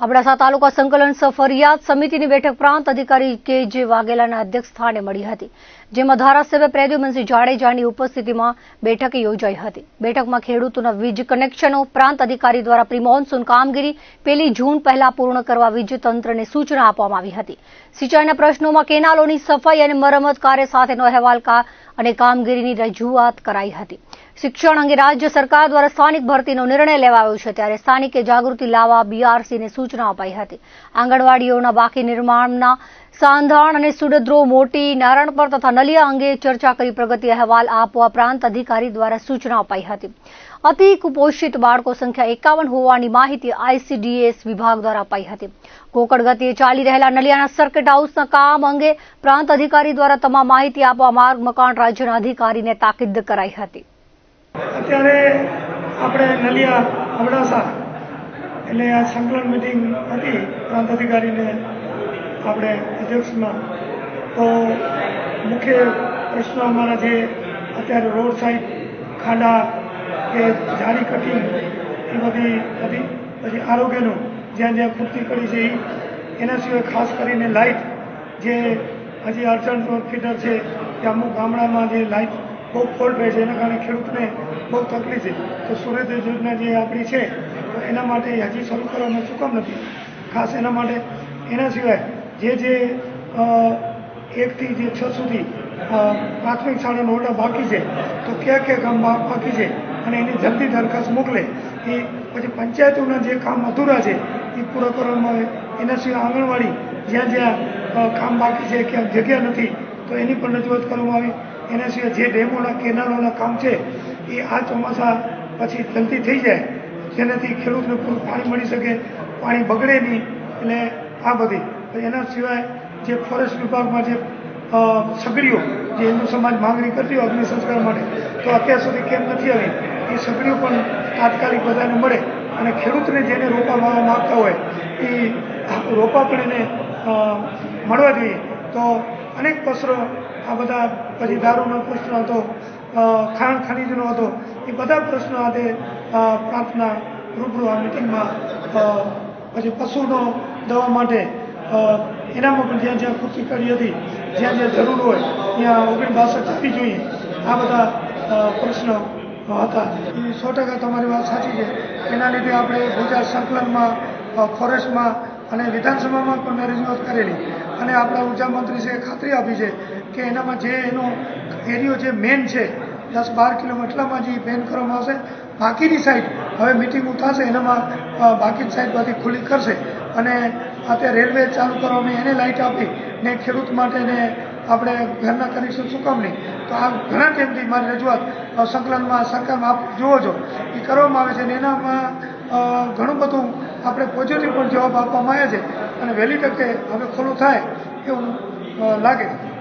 અબડાસા તાલુકા સંકલન સફરિયાદ સમિતિની બેઠક પ્રાંત અધિકારી કે જે વાઘેલાના અધ્યક્ષ સ્થાને મળી હતી, જેમાં ધારાસભ્ય પ્રદ્યુમનસિંહ જાડેજાની ઉપસ્થિતિમાં બેઠક યોજાઈ હતી. બેઠકમાં ખેડૂતોના વીજ કનેક્શનો પ્રાંત અધિકારી દ્વારા પ્રિમોન્સૂન કામગીરી પહેલી જૂન પહેલા પૂર્ણ કરવા વીજ તંત્રને સૂચના આપવામાં આવી હતી. સિંચાઈના પ્રશ્નોમાં કેનાલોની સફાઈ અને મરમ્મત કાર્ય સાથેનો અહેવાલ અને કામગીરીની રજૂઆત કરાઈ હતી. શિક્ષણ અંગે રાજ્ય સરકાર દ્વારા સ્થાનિક ભરતીનો નિર્ણય લેવાયો છે ત્યારે સ્થાનિકે જાગૃતિ લાવવા બીઆરસીને સૂચના અપાઈ હતી. આંગણવાડીઓના બાકી નિર્માણના સાંધાણ અને સુડદ્રો મોટી નારણપર તથા નલિયા અંગે ચર્ચા કરી પ્રગતિ અહેવાલ આપવા પ્રાંત અધિકારી દ્વારા સૂચના અપાઈ હતી. અતિ કુપોષિત બાળકો સંખ્યા એકાવન હોવાની માહિતી આઈસીડીએસ વિભાગ દ્વારા અપાઈ હતી. કોકડ ગતિએ ચાલી રહેલા નલિયાના સર્કિટ હાઉસના કામ અંગે પ્રાંત અધિકારી દ્વારા તમામ માહિતી આપવા માર્ગ મકાન રાજ્યના અધિકારીને તાકીદ કરાઈ હતી. અત્યારે આપણે નલિયા અબડાસા એટલે આ સંકલન મિટિંગ હતી, પ્રાંત અધિકારીને આપણે અધ્યક્ષમાં. તો મુખ્ય પ્રશ્નો અમારા જે અત્યારે રોડ સાઈડ ખાડા કે જાડી કટિંગ એ બધી હતી પછી આરોગ્યનું જ્યાં જ્યાં ખૂટતી કરી છે એના સિવાય ખાસ કરીને લાઇટ જે હજી અડચણ ફીડર છે, કે અમુક ગામડામાં જે લાઇટ બહુ ફોલ્ટ રહે છે, એના કારણે ખેડૂતને બહુ તકલીફ છે. તો સૂર્યોદય યોજના જે આપણી છે, તો એના માટે હજી શરૂ કરવાનું શું નથી. ખાસ એના માટે, એના સિવાય જે જે એકથી જે છ સુધી પ્રાથમિક શાળાનો ઓર્ડર બાકી છે, તો કયા કયા ગામ બાકી છે અને એની જલ્દી દરખાસ્ત મોકલે. એ પછી પંચાયતોના જે કામ અધૂરા છે, એ પૂરા કરવામાં આવે. એના સિવાય આંગણવાડી, જ્યાં જ્યાં કામ બાકી છે ક્યાં જગ્યા નથી, તો એની પણ રજૂઆત કરવામાં આવી. એના સિવાય જે ડેમોના, કેનાલોના કામ છે, એ આ ચોમાસા પછી જલ્દી થઈ જાય. જેનાથી ખેડૂતને પૂરું પાણી મળી શકે, પાણી બગડે નહીં, એટલે આ બધી. એના સિવાય જે ફોરેસ્ટ વિભાગમાં જે સગડીઓ, જે હિન્દુ સમાજ માંગણી કરતી હોય અગ્નિ સંસ્કાર માટે, તો અત્યાર સુધી કેમ નથી આવી? એ સગડીઓ પણ તાત્કાલિક બધાને મળે અને ખેડૂતને જેને રોપા વાવવા માગતા હોય એ રોપા પણ એને મળવા જોઈએ. તો અનેક પ્રશ્નો આ બધા, પછી દારૂનો પ્રશ્ન હતો ખાણ ખનીજનો હતો, એ બધા પ્રશ્નો આજે પ્રાર્થના રૂબરૂ આ મિટિંગમાં પછી પશુનો દવા માટે એનામાં પણ જ્યાં જ્યાં ખૂટી કરી હતી, જ્યાં જ્યાં જરૂર હોય, ત્યાં ઓગણ બાસઠ જોઈએ. આ બધા પ્રશ્નો હતા. એ સો ટકા તમારી વાત સાચી છે. એના લીધે આપણે ગુજરાત સંકલનમાં ફોરેસ્ટમાં અને વિધાનસભામાં પણ મેં રજૂઆત કરેલી. અને આપણા ઊર્જા મંત્રીશ્રીએ ખાતરી આપી છે કે એનામાં જે એનો એરિયો જે મેન છે, દસ બાર કિલોમીટરમાં જે બેન કરવામાં આવશે, બાકીની સાઈડ હવે મિટિંગ થશે એનામાં બાકીની સાઈડ બધી ખુલ્લી કરશે. અને અત્યારે રેલવે ચાલુ કરવામાં એને લાઇટ આપી ને ખેડૂત માટે ને આપણે ઘરના કરીશું શું કામ નહીં? તો આ ઘણા ટાઈમથી મારી રજૂઆત સંકલનમાં, સરકારમાં આપ જુઓ છો, એ કરવામાં આવે છે અને એનામાં ઘણું બધું આપણે પોઝિટિવ પણ જવાબ આપવામાં આવ્યા છે અને વહેલી તકે હવે ખુલ્લું થાય એવું લાગે છે.